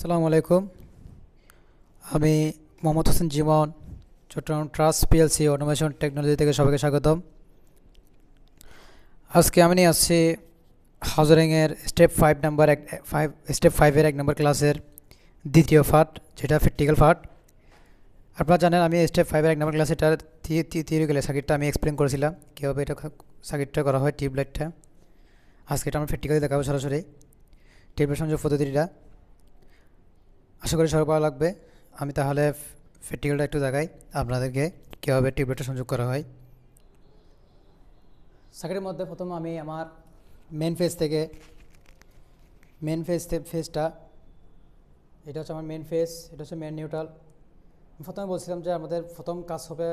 আসসালামু আলাইকুম। আমি Mohammad Hossain Jimon, Chittagong trust PLC automation technology থেকে সবাইকে স্বাগতম। আজকে আমি নিয়ে আসছি হাউজারিংয়ের স্টেপ ফাইভ নাম্বার এক ফাইভ স্টেপ ফাইভের এক নম্বর ক্লাসের দ্বিতীয় ফাট যেটা প্র্যাকটিক্যাল ফাট আপনারা জানেন আমি স্টেপ ফাইভের এক নম্বর ক্লাসে এটা থিওরিক্যাল সার্কিটটা আমি এক্সপ্লেন করেছিলাম, কীভাবে এটা সার্কিটটা করা হয় টিউবলাইটটা আজকে এটা আমরা প্র্যাকটিক্যালি দেখাবো সরাসরি। টিউবলাইট সংযোগ পদ্ধতিটা আশা করি সবার ভালো লাগবে। আমি তাহলে প্র্যাকটিক্যালটা একটু দেখাই। আপনাদেরকে কীভাবে টিউবলাইটটা সংযোগ করা হয়। সার্কিটের মধ্যে প্রথম আমি আমার মেন ফেজ থেকে মেন ফেজ ফেজটা এটা হচ্ছে আমার মেন ফেজ এটা হচ্ছে মেন নিউট্রাল প্রথমে বলছিলাম যে আমাদের প্রথম কাজ হবে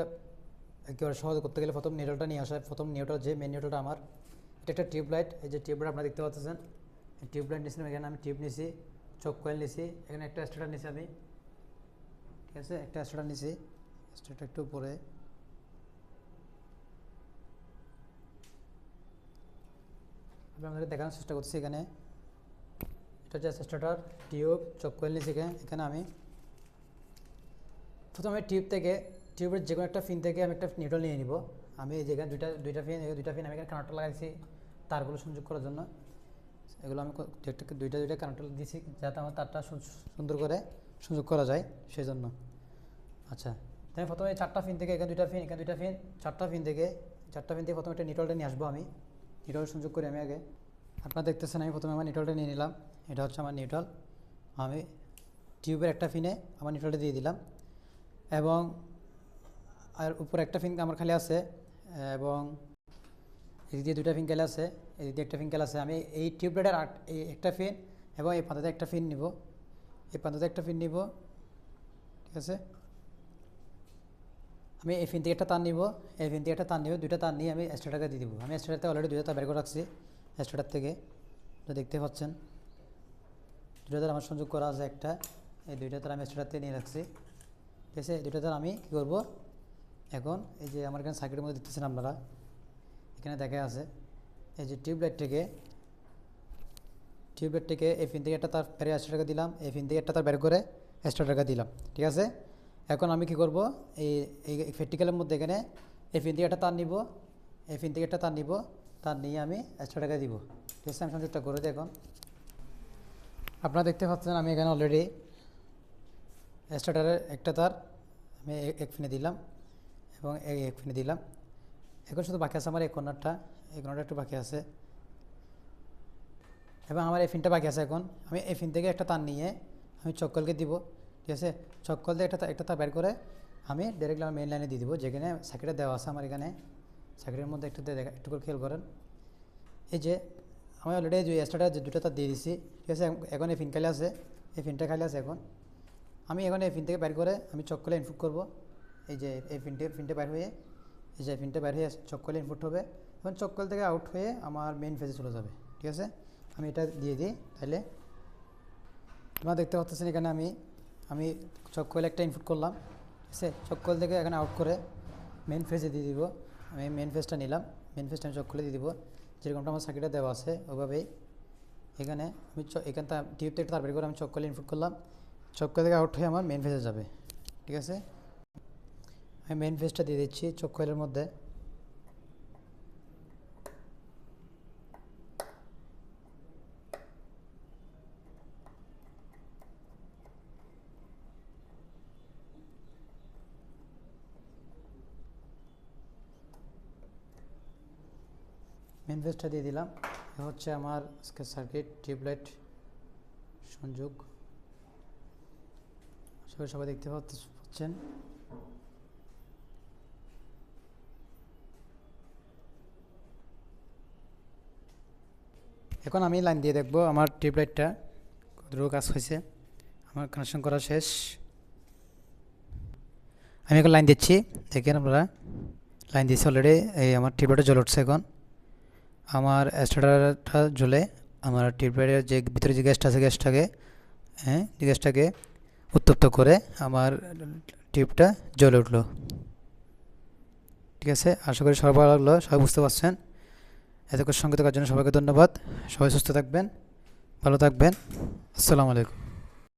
একেবারে সহজ করতে গেলে প্রথম নিউট্রালটা নিয়ে আসা। প্রথম নিউট্রাল যে মেন নিউট্রালটা আমার, এটা একটা টিউবলাইট। এই যে টিউবলাইট আপনারা দেখতে পাচ্ছেন। টিউবলাইট নিয়েছিলাম এখানে আমি টিউব নিয়েছি। চোখ কয়েল নিয়েছি এখানে একটা স্টার্টার নিয়েছি আমি। ঠিক আছে? একটা স্টার্টার নিয়েছি স্টার্টার একটু উপরে। আপনাদের দেখানোর চেষ্টা করছি এখানে। এটা হচ্ছে স্টার্টার টিউব, চোখ কয়েল নিয়েছি এখানে আমি। প্রথমে টিউব থেকে, টিউবের যে কোনো একটা ফিন থেকে আমি একটা নিউট্রাল নিয়ে নিব। আমি যেখানে দুইটা দুইটা ফিন দুইটা ফিন আমি এখানে কানেক্টর লাগাইছি, তারগুলো সংযোগ করার জন্য। এগুলো আমি দুইটা দুইটা কানেক্টর দিয়েছি যাতে আমার তারটা সুন্দর করে সুযোগ করা যায় সেই জন্য আচ্ছা তাই প্রথমে চারটা ফিন থেকে এখানে দুইটা ফিন এখানে দুইটা ফিন চারটা ফিন থেকে চারটা ফিন থেকে প্রথমে একটা নিউট্রালটা নিয়ে আসব আমি। নিটল সংযোগ করি আমি আগে। আপনারা দেখতেছেন আমি প্রথমে আমার নিউট্রালটা নিয়ে নিলাম। এটা হচ্ছে আমার নিউট্রাল আমি টিউবের একটা ফিনে আমার নিউট্রালটা দিয়ে দিলাম। এবং আর উপরে একটা ফিন আমার খালি আছে। এবং এদিক দুইটা ফিঙ্কেল আছে এদিক একটা ফিঙ্কেল আছে, আমি এই টিউবলাইটের এই একটা ফিন এবং এই প্রান্তে একটা ফিন নিব। এই প্রান্তে একটা ফিন নিব, ঠিক আছে? আমি এই ফিন থেকে একটা তার নিব, এই ফিন থেকে একটা তার নিব, দুইটা তার নিয়ে আমি স্টার্টারকে দিয়ে দিব। আমি স্টার্টারতে অলরেডি দুইটা তার বের করে রাখছি, স্টার্টার থেকে। তো দেখতে পাচ্ছেন, দুইটা তার আমার সংযোগ করা আছে একটা, এই দুইটা তার আমি স্টার্টার থেকে নিয়ে রাখছি। ঠিক আছে? দুইটা তার আমি কী করব? এখন এই যে আমার এখানে সার্কিটের মধ্যে দেখতেছেন আপনারা এখানে দেখা আছে, এই যে টিউবলাইট থেকে টিউবলাইট থেকে এই ফিন থেকে একটা তার বেড়ে একশো টাকা দিলাম, এই ফিন থেকে একটা তার বের করে একশো টাকা দিলাম, ঠিক আছে? এখন আমি কি করব, এই এই প্র্যাকটিক্যালের মধ্যে এখানে এই ফিন থেকে একটা তার নিব, এই ফিন থেকে একটা তার নিব, তার নিয়ে আমি একশো টাকা দিব, ঠিক আছে? আমি সংযোগটা করে দিই এখন। আপনারা দেখতে পাচ্ছেন আমি এখানে অলরেডি স্টার্টারের একটা তার আমি এক ফিনে দিলাম এবং এক ফিনে দিলাম। এখন শুধু বাকি আছে আমার এই কর্নারটা এই কর্নারটা একটু বাকি আছে। এবং আমার এই ফিনটা বাকি আছে এখন। আমি এই ফিন থেকে একটা তার নিয়ে আমি চক্কলকে দিব, ঠিক আছে? চক্কল দিয়ে একটা একটা তার বের করে আমি ডাইরেক্টলি আমার মেইন লাইনে দিয়ে দিব, যেখানে সার্কিটে দেওয়া আছে আমার এখানে। সার্কিটের মধ্যে একটু দেখা একটু করে খেয়াল করেন। এই যে, আমি অলরেডি যে এক্সট্রাটা যে দুটো তার দিয়ে দিছি, ঠিক আছে? এখন এই ফিন খালি আছে, এই ফিনটা খালি আছে এখন। আমি এখন এই ফিন থেকে বের করে আমি চক্কলে ইনপুট করব। এই যে, এই ফিনটে ফিনটে বের হয়ে এই যে ফিনটে বের হয়ে চক্কলে ইনপুট হবে, এখন চক্কল থেকে আউট হয়ে আমার মেন ফেজে চলে যাবে, ঠিক আছে? আমি এটা দিয়ে দিই, তাহলে তোমরা দেখতে পাচ্ছেন এখানে আমি আমি চক্কলে একটা ইনপুট করলাম, ঠিক আছে? চক্কল থেকে এখানে আউট করে মেন ফেজে দিয়ে দিব, আমি মেন ফেজটা নিলাম মেন ফেজটা আমি চক্কলে দিয়ে দিব, যেরকমটা আমার সার্কিটে দেওয়া আছে ওইভাবেই এখানে আমি এখানটা টিউব থেকে তার বের করে আমি চক্কলে ইনপুট করলাম, চক্কল থেকে আউট হয়ে আমার মেন ফেজে যাবে, ঠিক আছে? আমি মেন ফেজটা দিয়ে দিচ্ছি চোখ মধ্যে। মেন ফেজটা দিয়ে দিলাম। হচ্ছে আমার সার্কিট টিউবলাইট সংযোগ। করি সবাই দেখতে পাচ্ছ- পাচ্ছেন। এখন আমি লাইন দিয়ে দেখব আমার টিউবলাইটটা কতটুকু কাজ হয়েছে। আমার কানেকশন করা শেষ। আমি এখন লাইন দিচ্ছি। দেখেন আপনারা, লাইন দিয়েছি অলরেডি এই আমার টিউবলাইটটা জ্বলে উঠছে এখন। আমার স্টার্টারটা জ্বলে, আমার টিউবলাইটের যে ভিতরে যে গ্যাসটা আছে গ্যাসটাকে হ্যাঁ গ্যাসটাকে উত্তপ্ত করে আমার টিউবটা জ্বলে উঠল। ঠিক আছে? আশা করি সবাই ভালো লাগল, সবাই বুঝতে পারছেন। এতক্ষণ সঙ্গে থাকার জন্য সবাইকে ধন্যবাদ। সবাই সুস্থ থাকবেন ভালো থাকবেন। আসসালামু আলাইকুম।